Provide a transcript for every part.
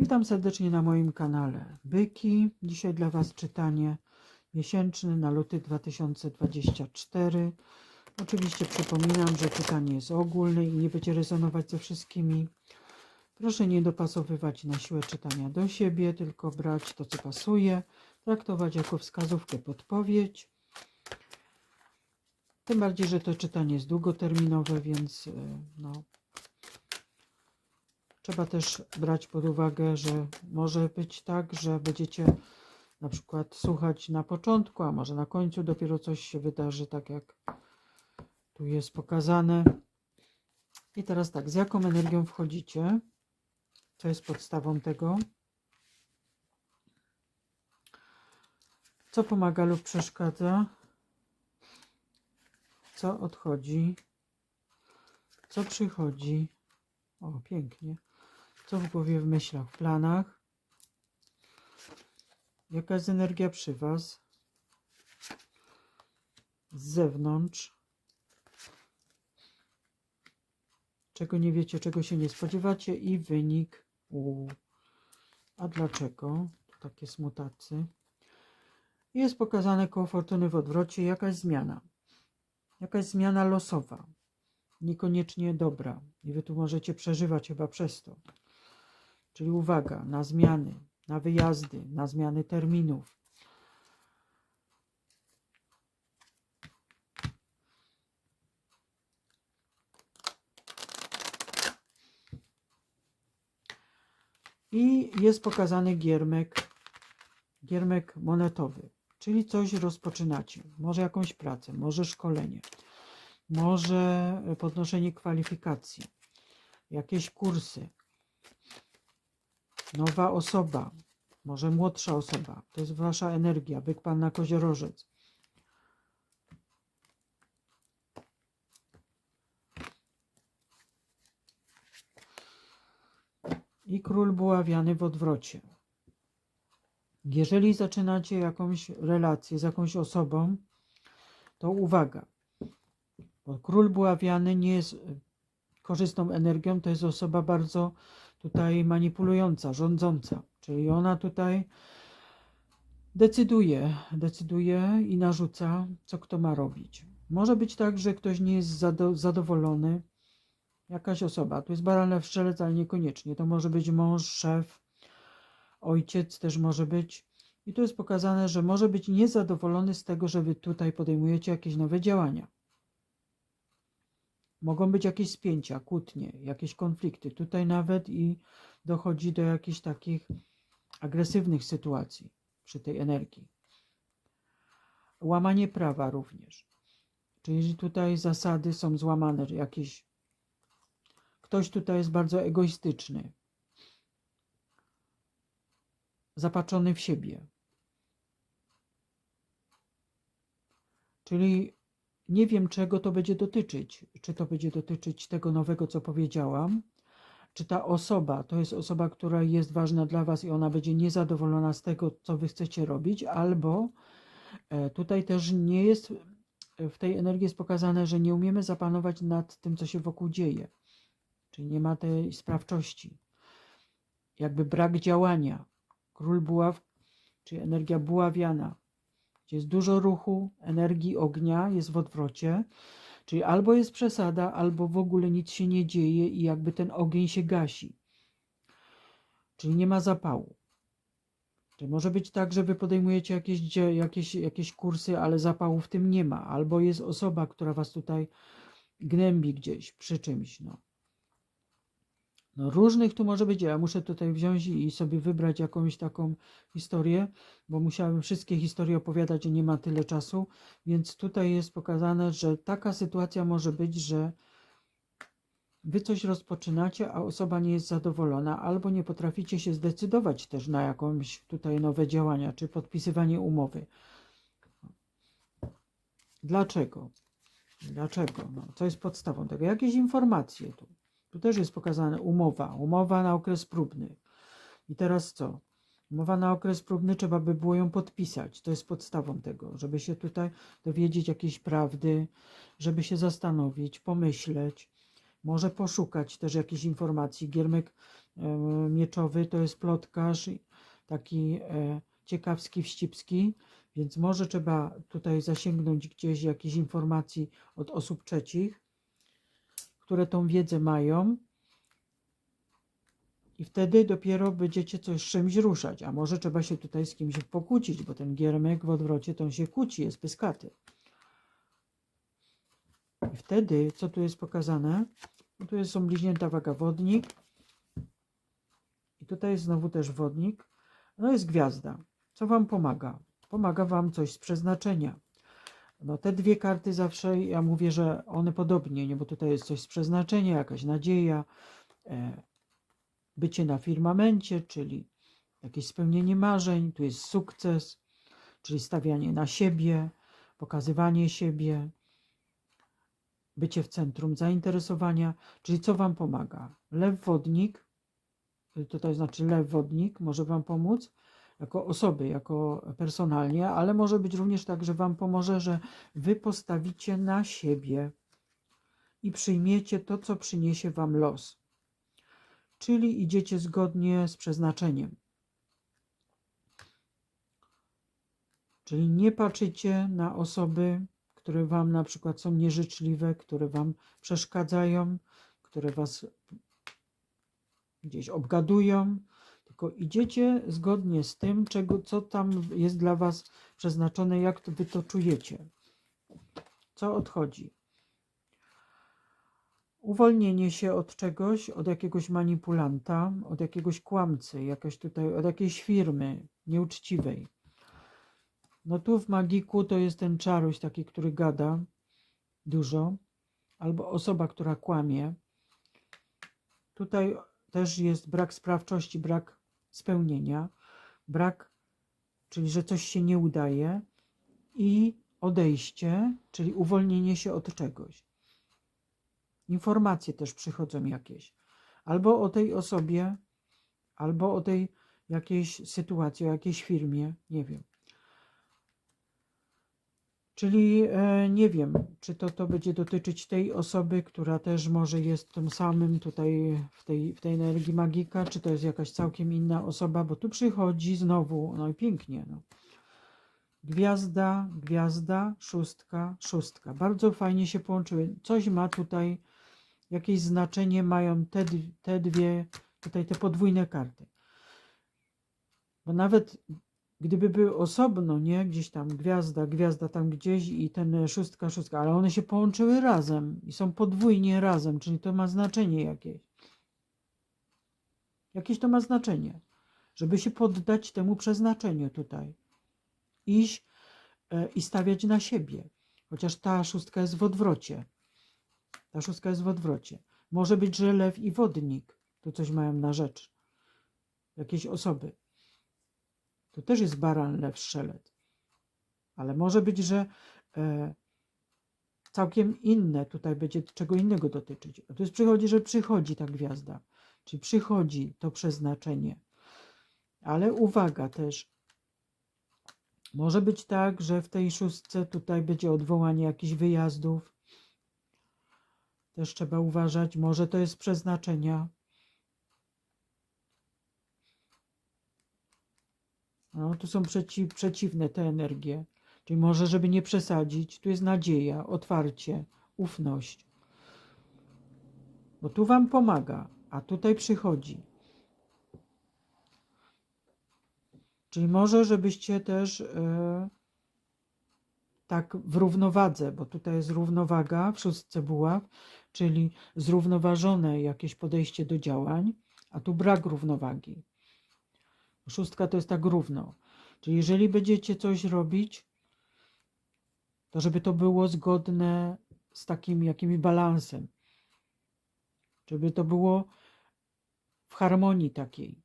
Witam serdecznie na moim kanale Byki. Dzisiaj dla Was czytanie miesięczne na luty 2024. Oczywiście przypominam, że czytanie jest ogólne i nie będzie rezonować ze wszystkimi. Proszę nie dopasowywać na siłę czytania do siebie, tylko brać to, co pasuje, traktować jako wskazówkę, podpowiedź. Tym bardziej, że to czytanie jest długoterminowe, więc e, no, Trzeba też brać pod uwagę, że może być tak, że będziecie na przykład słuchać na początku, a może na końcu dopiero coś się wydarzy, tak jak tu jest pokazane. I teraz tak, z jaką energią wchodzicie? Co jest podstawą tego? Co pomaga lub przeszkadza? Co odchodzi? Co przychodzi? O, pięknie. Co w głowie, w myślach, w planach? Jaka jest energia przy Was? Z zewnątrz? Czego nie wiecie, czego się nie spodziewacie i wynik U. A dlaczego? Takie smutacy. Jest pokazane koło fortuny w odwrocie jakaś zmiana. Jakaś zmiana losowa. Niekoniecznie dobra. I wy tu możecie przeżywać chyba przez to. Czyli uwaga na zmiany, na wyjazdy, na zmiany terminów. I jest pokazany giermek, giermek monetowy, czyli coś rozpoczynacie. Może jakąś pracę, może szkolenie, może podnoszenie kwalifikacji, jakieś kursy, nowa osoba, może młodsza osoba. To jest wasza energia, byk pan na koziorożec. I król buławiany w odwrocie. Jeżeli zaczynacie jakąś relację z jakąś osobą, to uwaga, bo król buławiany nie jest korzystną energią, to jest osoba bardzo tutaj manipulująca, rządząca, czyli ona tutaj decyduje, decyduje i narzuca, co kto ma robić. Może być tak, że ktoś nie jest zadowolony, jakaś osoba, tu jest baran wszczelec, ale niekoniecznie, to może być mąż, szef, ojciec też może być. I tu jest pokazane, że może być niezadowolony z tego, że wy tutaj podejmujecie jakieś nowe działania. Mogą być jakieś spięcia, kłótnie, jakieś konflikty. Tutaj nawet i dochodzi do jakichś takich agresywnych sytuacji przy tej energii. Łamanie prawa również. Czyli tutaj zasady są złamane, jakieś. Ktoś tutaj jest bardzo egoistyczny, zapatrzony w siebie. Czyli nie wiem, czego to będzie dotyczyć. Czy to będzie dotyczyć tego nowego, co powiedziałam, czy ta osoba to jest osoba, która jest ważna dla Was i ona będzie niezadowolona z tego, co Wy chcecie robić, albo e, tutaj też nie jest, w tej energii jest pokazane, że nie umiemy zapanować nad tym, co się wokół dzieje. Czyli nie ma tej sprawczości. Jakby brak działania. Król buław, czyli energia buławiana gdzie jest dużo ruchu, energii ognia, jest w odwrocie, czyli albo jest przesada, albo w ogóle nic się nie dzieje i jakby ten ogień się gasi. Czyli nie ma zapału. Czyli może być tak, że wy podejmujecie jakieś, jakieś, jakieś kursy, ale zapału w tym nie ma. Albo jest osoba, która was tutaj gnębi gdzieś przy czymś. No. No różnych tu może być. Ja muszę tutaj wziąć i sobie wybrać jakąś taką historię, bo musiałem wszystkie historie opowiadać i nie ma tyle czasu. Więc tutaj jest pokazane, że taka sytuacja może być, że wy coś rozpoczynacie, a osoba nie jest zadowolona, albo nie potraficie się zdecydować też na jakąś tutaj nowe działania, czy podpisywanie umowy. Dlaczego? Dlaczego? No, co jest podstawą tego? Jakieś informacje tu. Tu też jest pokazane umowa, umowa na okres próbny. I teraz co? Umowa na okres próbny trzeba by było ją podpisać. To jest podstawą tego, żeby się tutaj dowiedzieć jakiejś prawdy, żeby się zastanowić, pomyśleć. może poszukać też jakichś informacji. Giermek e, mieczowy to jest plotkarz, taki e, ciekawski, wścibski, więc może trzeba tutaj zasięgnąć gdzieś jakichś informacji od osób trzecich, które tą wiedzę mają. I wtedy dopiero będziecie coś z czymś ruszać. A może trzeba się tutaj z kimś pokłócić, bo ten giermek w odwrocie to on się kłóci, jest pyskaty. I wtedy, co tu jest pokazane? No tu jest, są bliźnięta waga wodnik. I tutaj jest znowu też wodnik. No jest gwiazda. Co Wam pomaga? Pomaga Wam coś z przeznaczenia. No te dwie karty zawsze, ja mówię, że one podobnie, nie? bo tutaj jest coś z przeznaczenia, jakaś nadzieja, e, bycie na firmamencie, czyli jakieś spełnienie marzeń, tu jest sukces, czyli stawianie na siebie, pokazywanie siebie, bycie w centrum zainteresowania, czyli co Wam pomaga? Lew wodnik, tutaj znaczy lew wodnik może Wam pomóc, jako osoby, jako personalnie, ale może być również tak, że Wam pomoże, że Wy postawicie na siebie i przyjmiecie to, co przyniesie Wam los. Czyli idziecie zgodnie z przeznaczeniem. Czyli nie patrzycie na osoby, które Wam na przykład są nieżyczliwe, które Wam przeszkadzają, które Was gdzieś obgadują, idziecie zgodnie z tym, czego, co tam jest dla Was przeznaczone, jak to Wy to czujecie. Co odchodzi? Uwolnienie się od czegoś, od jakiegoś manipulanta, od jakiegoś kłamcy, jakaś tutaj, od jakiejś firmy nieuczciwej. No tu w magiku to jest ten czaruś taki, który gada dużo, albo osoba, która kłamie. Tutaj też jest brak sprawczości, brak spełnienia, brak, czyli że coś się nie udaje i odejście, czyli uwolnienie się od czegoś. Informacje też przychodzą jakieś. Albo o tej osobie, albo o tej jakiejś sytuacji, o jakiejś firmie, nie wiem. Czyli e, nie wiem, czy to, to będzie dotyczyć tej osoby, która też może jest tym samym tutaj w tej, w tej energii magika, czy to jest jakaś całkiem inna osoba, bo tu przychodzi znowu, no i pięknie, no. Gwiazda, gwiazda, szóstka, szóstka. Bardzo fajnie się połączyły. Coś ma tutaj, jakieś znaczenie mają te, te dwie, tutaj te podwójne karty. Bo nawet gdyby były osobno, nie, gdzieś tam gwiazda, gwiazda tam gdzieś i ten szóstka, szóstka, ale one się połączyły razem i są podwójnie razem, czyli to ma znaczenie jakieś. Jakieś to ma znaczenie, żeby się poddać temu przeznaczeniu tutaj. Iść e, i stawiać na siebie. Chociaż ta szóstka jest w odwrocie. Ta szóstka jest w odwrocie. Może być, że lew i wodnik tu coś mają na rzecz. Jakieś osoby. To też jest baran, lew, strzelec. Ale może być, że e, całkiem inne tutaj będzie czego innego dotyczyć. A tu jest przychodzi, że przychodzi ta gwiazda, czyli przychodzi to przeznaczenie. Ale uwaga też, może być tak, że w tej szóstce tutaj będzie odwołanie jakichś wyjazdów. Też trzeba uważać, może to jest przeznaczenia. No, tu są przeci przeciwne te energie. Czyli może, żeby nie przesadzić, tu jest nadzieja, otwarcie, ufność. Bo tu Wam pomaga, a tutaj przychodzi. Czyli może, żebyście też e, tak w równowadze, bo tutaj jest równowaga w szóstce buław, czyli zrównoważone jakieś podejście do działań, a tu brak równowagi. Szóstka to jest tak równo. Czyli jeżeli będziecie coś robić, to żeby to było zgodne z takim jakimś balansem. Żeby to było w harmonii takiej.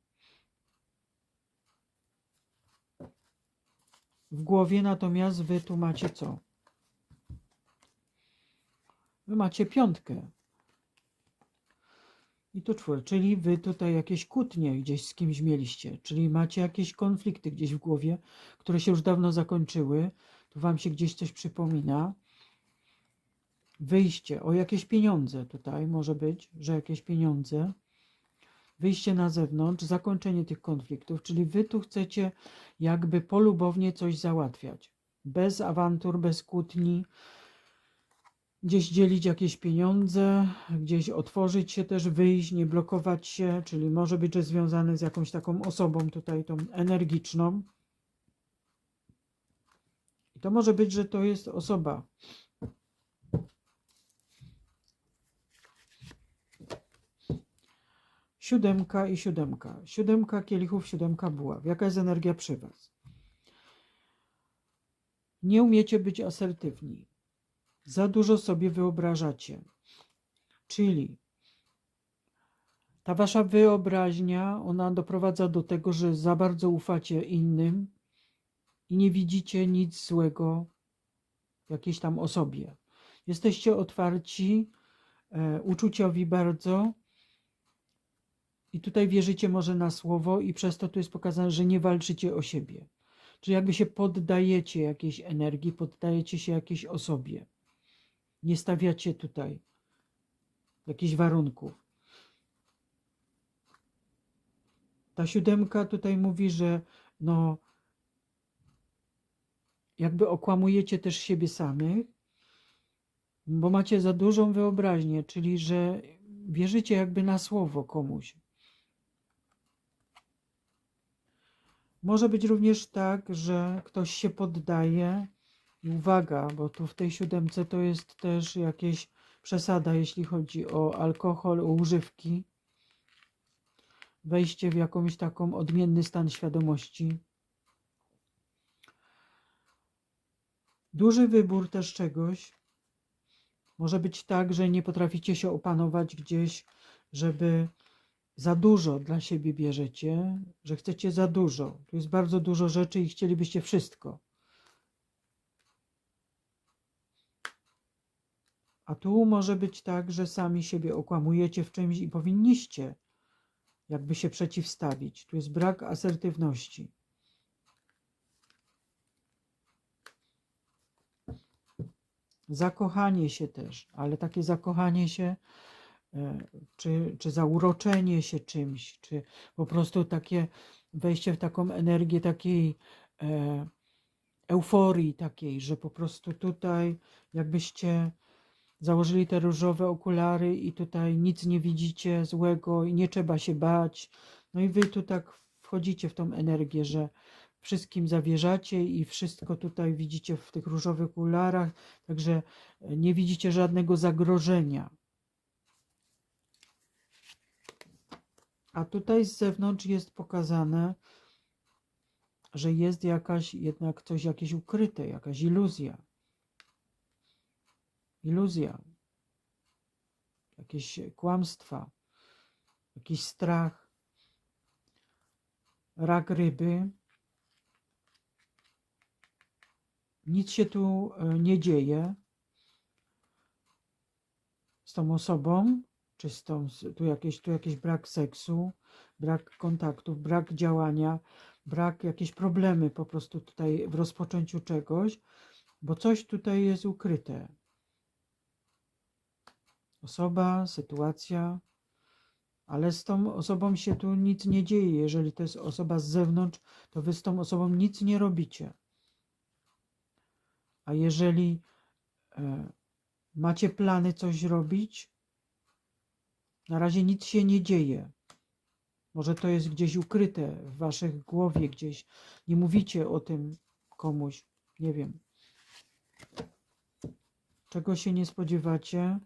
W głowie natomiast wy tu macie co? Wy macie piątkę. I to czwórka, czyli wy tutaj jakieś kłótnie gdzieś z kimś mieliście, czyli macie jakieś konflikty gdzieś w głowie, które się już dawno zakończyły, tu wam się gdzieś coś przypomina. wyjście, o jakieś pieniądze tutaj może być, że jakieś pieniądze, wyjście na zewnątrz, zakończenie tych konfliktów, czyli wy tu chcecie jakby polubownie coś załatwiać, bez awantur, bez kłótni, gdzieś dzielić jakieś pieniądze, gdzieś otworzyć się też, wyjść, nie blokować się, czyli może być, że związane z jakąś taką osobą tutaj, tą energiczną. I to może być, że to jest osoba. Siódemka i siódemka. Siódemka kielichów, siódemka buław. Jaka jest energia przy Was? Nie umiecie być asertywni. Za dużo sobie wyobrażacie. Czyli ta wasza wyobraźnia, ona doprowadza do tego, że za bardzo ufacie innym i nie widzicie nic złego jakiejś tam osobie. Jesteście otwarci, e, uczuciowi bardzo i tutaj wierzycie może na słowo i przez to tu jest pokazane, że nie walczycie o siebie. Czyli jakby się poddajecie jakiejś energii, poddajecie się jakiejś osobie. Nie stawiacie tutaj jakichś warunków. Ta siódemka tutaj mówi, że no jakby okłamujecie też siebie samych, bo macie za dużą wyobraźnię, czyli że wierzycie jakby na słowo komuś. Może być również tak, że ktoś się poddaje i uwaga, bo tu w tej siódemce to jest też jakieś przesada, jeśli chodzi o alkohol, o używki, wejście w jakąś taką odmienny stan świadomości. Duży wybór też czegoś. Może być tak, że nie potraficie się opanować gdzieś, żeby za dużo dla siebie bierzecie, że chcecie za dużo. Tu jest bardzo dużo rzeczy i chcielibyście wszystko. A tu może być tak, że sami siebie okłamujecie w czymś i powinniście jakby się przeciwstawić. Tu jest brak asertywności. Zakochanie się też, ale takie zakochanie się, e, czy, czy zauroczenie się czymś, czy po prostu takie wejście w taką energię takiej e, euforii takiej, że po prostu tutaj jakbyście założyli te różowe okulary i tutaj nic nie widzicie złego i nie trzeba się bać. No i wy tu tak wchodzicie w tą energię, że wszystkim zawierzacie i wszystko tutaj widzicie w tych różowych okularach, także nie widzicie żadnego zagrożenia. A tutaj z zewnątrz jest pokazane, że jest jakaś jednak coś jakieś ukryte, jakaś iluzja iluzja, jakieś kłamstwa, jakiś strach, rak ryby. Nic się tu e, nie dzieje z tą osobą, czy z tą, tu, jakieś, tu jakiś brak seksu, brak kontaktów, brak działania, brak jakieś problemy po prostu tutaj w rozpoczęciu czegoś, bo coś tutaj jest ukryte osoba, sytuacja, ale z tą osobą się tu nic nie dzieje. Jeżeli to jest osoba z zewnątrz, to wy z tą osobą nic nie robicie. A jeżeli e, macie plany coś robić, na razie nic się nie dzieje. Może to jest gdzieś ukryte w waszych głowie, gdzieś nie mówicie o tym komuś, nie wiem. Czego się nie spodziewacie?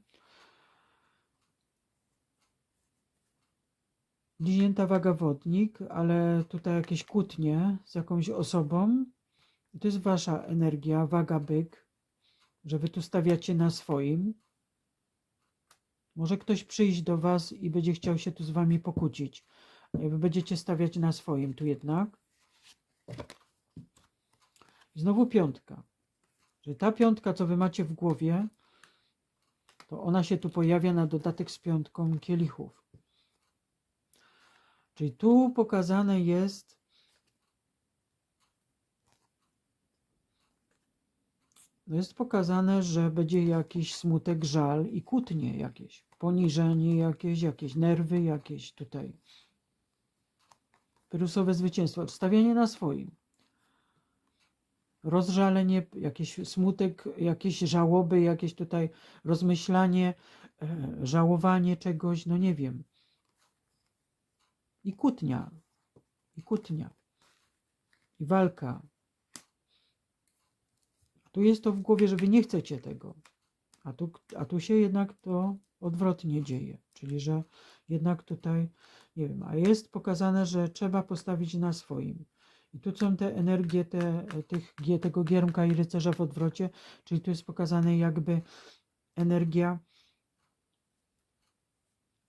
Bliźnięta waga wodnik, ale tutaj jakieś kłótnie z jakąś osobą. to jest wasza energia, waga byk, że wy tu stawiacie na swoim. Może ktoś przyjść do was i będzie chciał się tu z wami pokłócić. Wy będziecie stawiać na swoim tu jednak. I znowu piątka. Że ta piątka, co wy macie w głowie, to ona się tu pojawia na dodatek z piątką kielichów. Czyli tu pokazane jest jest pokazane, że będzie jakiś smutek, żal i kłótnie jakieś, poniżenie jakieś, jakieś nerwy jakieś tutaj. Wirusowe zwycięstwo, stawianie na swoim. Rozżalenie, jakiś smutek, jakieś żałoby, jakieś tutaj rozmyślanie, e, żałowanie czegoś, no nie wiem. I kłótnia, i kłótnia, i walka. Tu jest to w głowie, że wy nie chcecie tego. A tu, a tu się jednak to odwrotnie dzieje. Czyli, że jednak tutaj, nie wiem, a jest pokazane, że trzeba postawić na swoim. I tu są te energie te, tych, tego giermka i rycerza w odwrocie, czyli tu jest pokazane jakby energia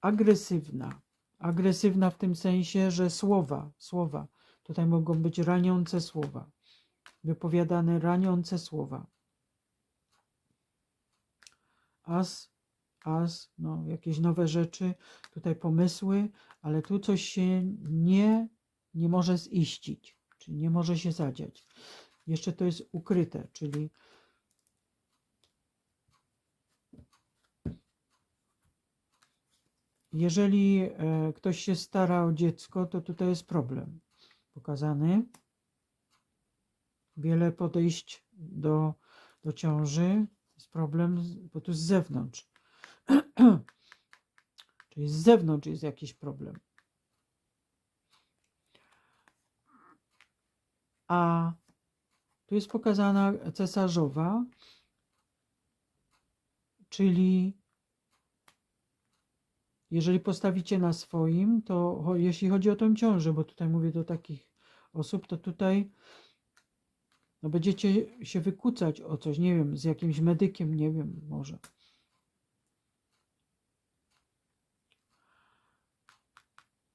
agresywna. Agresywna w tym sensie, że słowa, słowa. Tutaj mogą być raniące słowa wypowiadane raniące słowa. As, as, no, jakieś nowe rzeczy, tutaj pomysły, ale tu coś się nie, nie może ziścić, czyli nie może się zadziać. Jeszcze to jest ukryte, czyli jeżeli e, ktoś się stara o dziecko, to tutaj jest problem pokazany wiele podejść do, do ciąży. Jest problem, bo tu z zewnątrz. Czyli z zewnątrz jest jakiś problem. A tu jest pokazana cesarzowa, czyli jeżeli postawicie na swoim, to jeśli chodzi o tą ciążę, bo tutaj mówię do takich osób, to tutaj no będziecie się wykłócać o coś, nie wiem, z jakimś medykiem, nie wiem, może.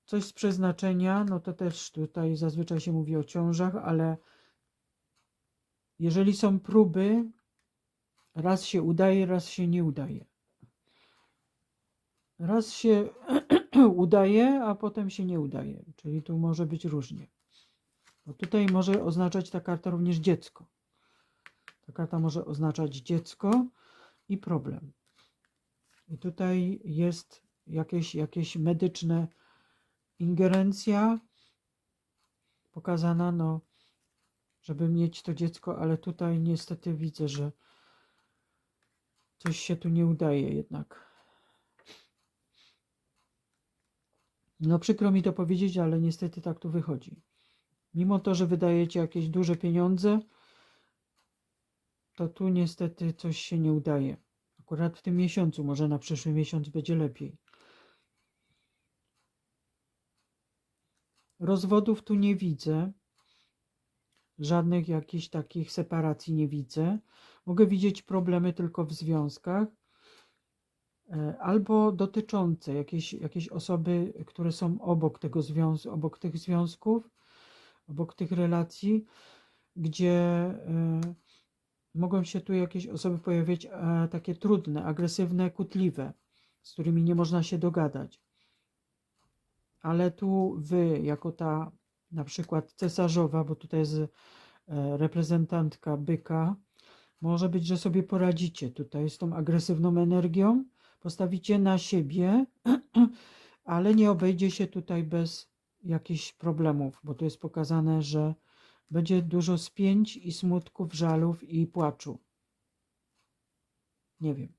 Coś z przeznaczenia, no to też tutaj zazwyczaj się mówi o ciążach, ale jeżeli są próby, raz się udaje, raz się nie udaje. Raz się udaje, a potem się nie udaje, czyli tu może być różnie. Bo tutaj może oznaczać ta karta również dziecko. Ta karta może oznaczać dziecko i problem. I tutaj jest jakieś, jakieś medyczne ingerencja pokazana, no, żeby mieć to dziecko, ale tutaj niestety widzę, że coś się tu nie udaje jednak. No przykro mi to powiedzieć, ale niestety tak tu wychodzi. Mimo to, że wydajecie jakieś duże pieniądze, to tu niestety coś się nie udaje. Akurat w tym miesiącu, może na przyszły miesiąc będzie lepiej. Rozwodów tu nie widzę. Żadnych jakichś takich separacji nie widzę. Mogę widzieć problemy tylko w związkach albo dotyczące jakiejś, jakiejś osoby, które są obok tego związku, obok tych związków, obok tych relacji, gdzie e, mogą się tu jakieś osoby pojawiać e, takie trudne, agresywne, kłótliwe, z którymi nie można się dogadać. Ale tu wy, jako ta na przykład cesarzowa, bo tutaj jest e, reprezentantka byka, może być, że sobie poradzicie tutaj z tą agresywną energią, postawicie na siebie, ale nie obejdzie się tutaj bez jakichś problemów, bo tu jest pokazane, że będzie dużo spięć i smutków, żalów i płaczu. Nie wiem.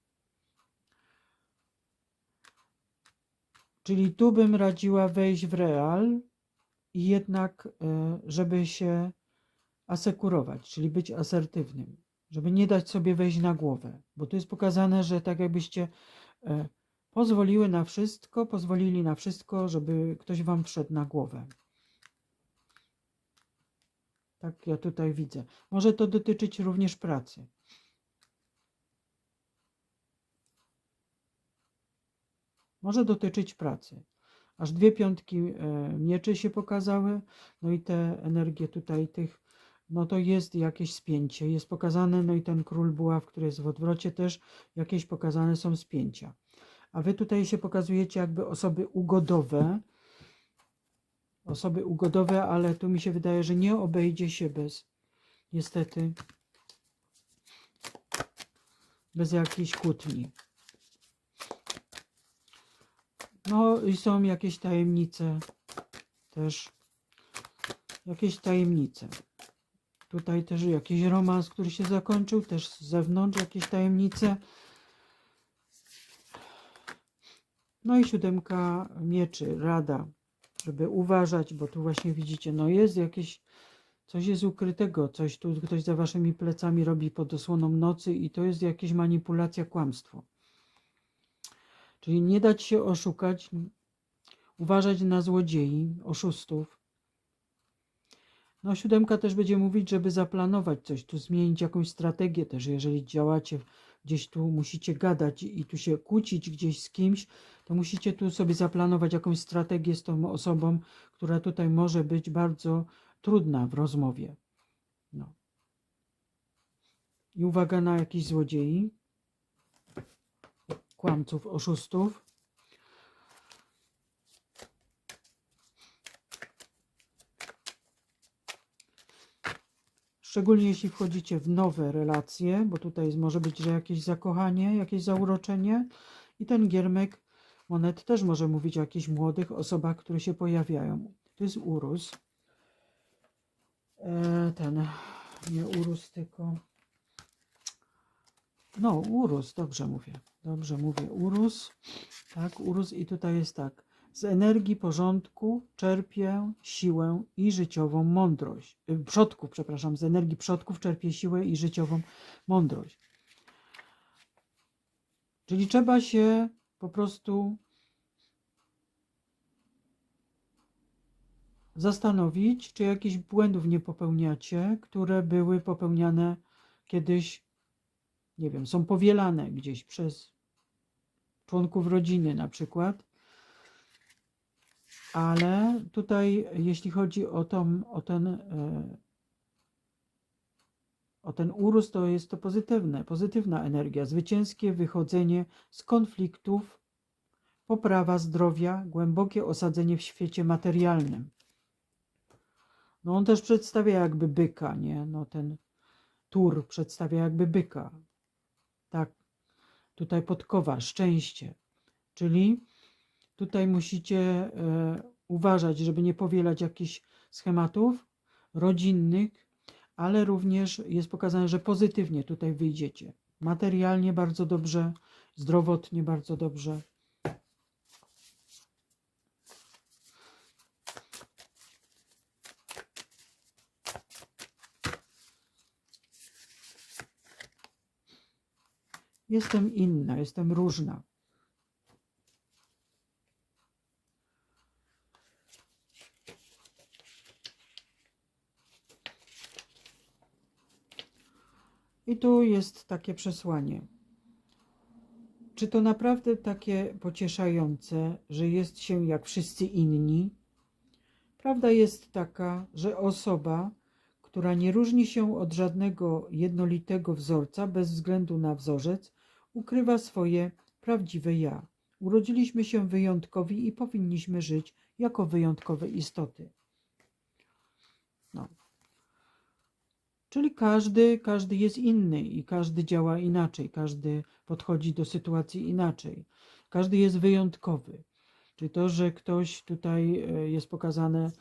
Czyli tu bym radziła wejść w real i jednak, e, żeby się asekurować, czyli być asertywnym, żeby nie dać sobie wejść na głowę, bo tu jest pokazane, że tak jakbyście pozwoliły na wszystko, pozwolili na wszystko, żeby ktoś wam wszedł na głowę. Tak ja tutaj widzę. Może to dotyczyć również pracy. Może dotyczyć pracy. Aż dwie piątki e, mieczy się pokazały, no i te energie tutaj tych, no to jest jakieś spięcie, jest pokazane, no i ten król buław, który jest w odwrocie też, jakieś pokazane są spięcia. A wy tutaj się pokazujecie jakby osoby ugodowe, osoby ugodowe, ale tu mi się wydaje, że nie obejdzie się bez, niestety, bez jakiejś kłótni. No i są jakieś tajemnice też. Jakieś tajemnice. Tutaj też jakiś romans, który się zakończył, też z zewnątrz jakieś tajemnice. No i siódemka mieczy, rada, żeby uważać, bo tu właśnie widzicie, no jest jakieś, coś jest ukrytego, coś tu ktoś za waszymi plecami robi pod osłoną nocy i to jest jakieś manipulacja, kłamstwo. Czyli nie dać się oszukać, uważać na złodziei, oszustów. No siódemka też będzie mówić, żeby zaplanować coś, tu zmienić jakąś strategię też, jeżeli działacie gdzieś tu, musicie gadać i tu się kłócić gdzieś z kimś, to musicie tu sobie zaplanować jakąś strategię z tą osobą, która tutaj może być bardzo trudna w rozmowie. No. I uwaga na jakichś złodziei, kłamców, oszustów. Szczególnie jeśli wchodzicie w nowe relacje, bo tutaj może być, że jakieś zakochanie, jakieś zauroczenie i ten giermek monet też może mówić o jakichś młodych osobach, które się pojawiają. To jest urus. E, ten, nie urus, tylko no, urus, dobrze mówię. Dobrze mówię, urus. Tak, urus i tutaj jest tak. Z energii porządku czerpię siłę i życiową mądrość. Y, Przodków, przepraszam, z energii przodków czerpię siłę i życiową mądrość. Czyli trzeba się po prostu zastanowić, czy jakichś błędów nie popełniacie, które były popełniane kiedyś, nie wiem, są powielane gdzieś przez członków rodziny na przykład ale tutaj, jeśli chodzi o, tą, o ten e, o ten urósł, to jest to pozytywne, pozytywna energia, zwycięskie wychodzenie z konfliktów, poprawa zdrowia, głębokie osadzenie w świecie materialnym. No on też przedstawia jakby byka, nie? No ten tur przedstawia jakby byka. Tak, tutaj podkowa, szczęście. Czyli Tutaj musicie e, uważać, żeby nie powielać jakichś schematów rodzinnych, ale również jest pokazane, że pozytywnie tutaj wyjdziecie. Materialnie bardzo dobrze, zdrowotnie bardzo dobrze. Jestem inna, jestem różna. I tu jest takie przesłanie. Czy to naprawdę takie pocieszające, że jest się jak wszyscy inni? Prawda jest taka, że osoba, która nie różni się od żadnego jednolitego wzorca bez względu na wzorzec, ukrywa swoje prawdziwe ja. Urodziliśmy się wyjątkowi i powinniśmy żyć jako wyjątkowe istoty. Czyli każdy, każdy jest inny i każdy działa inaczej, każdy podchodzi do sytuacji inaczej. Każdy jest wyjątkowy. Czyli to, że ktoś tutaj e, jest pokazane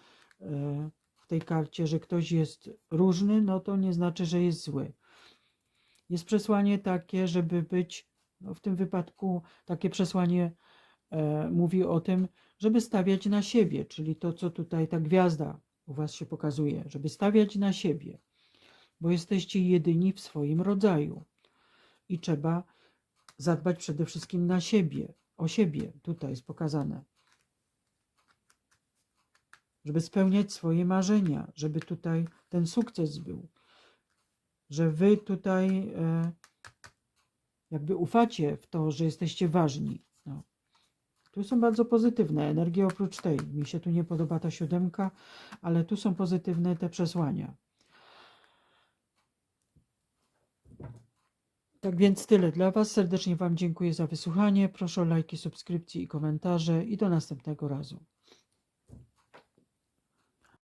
e, w tej karcie, że ktoś jest różny, no to nie znaczy, że jest zły. Jest przesłanie takie, żeby być, no w tym wypadku takie przesłanie e, mówi o tym, żeby stawiać na siebie, czyli to, co tutaj ta gwiazda u Was się pokazuje, żeby stawiać na siebie bo jesteście jedyni w swoim rodzaju. I trzeba zadbać przede wszystkim na siebie, o siebie. Tutaj jest pokazane. Żeby spełniać swoje marzenia, żeby tutaj ten sukces był. Że wy tutaj e, jakby ufacie w to, że jesteście ważni. No. Tu są bardzo pozytywne energie oprócz tej. Mi się tu nie podoba ta siódemka, ale tu są pozytywne te przesłania. Tak więc tyle dla Was. Serdecznie Wam dziękuję za wysłuchanie. Proszę o lajki, subskrypcje i komentarze i do następnego razu.